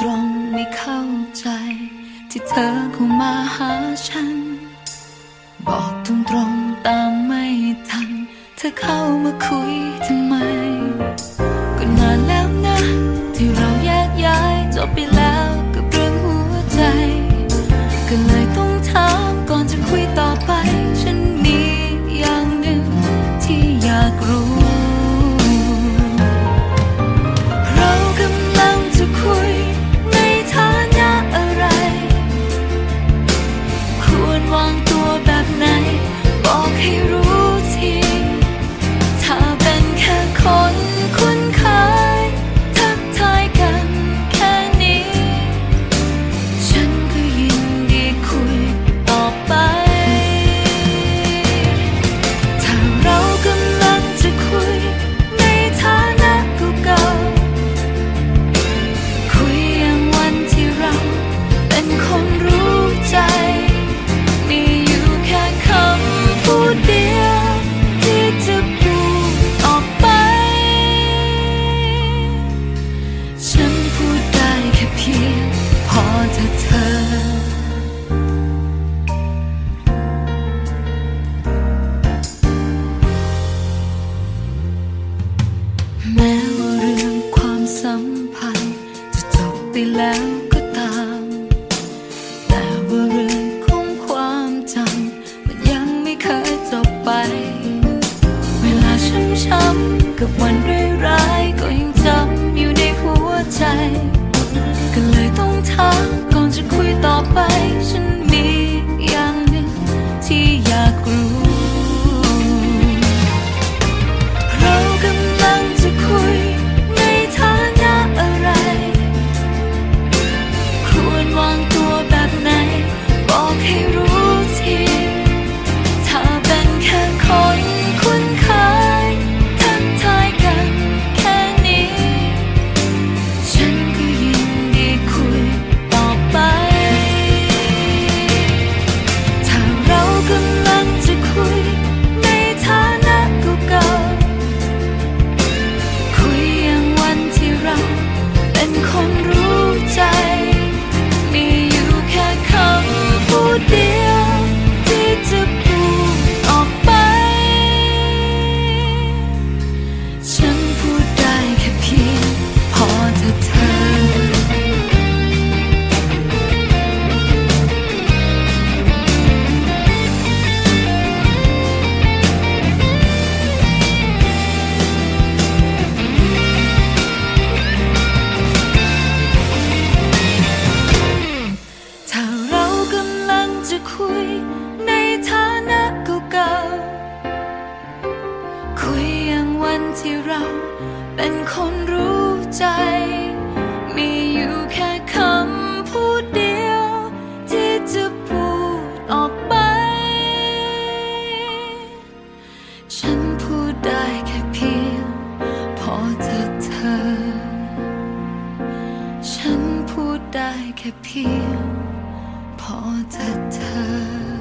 ตรงไม่เข้าใจ ที่เธอเข้ามาหาฉัน บอกตรงตรงตามไม่ทัน เธอเข้ามาคุยทำไม แต่ว่าเรื่องของความจำมันยังไม่เคยจบไป เวลาช้ำๆกับวันเรื่อ 一如 ที่เราเป็นคนรู้ใจ มีอยู่แค่คำพูดเดียว ที่จะพูดออกไป ฉันพูดได้แค่เพียงพอเธอเธอ ฉันพูดได้แค่เพียงพอเธอเธอ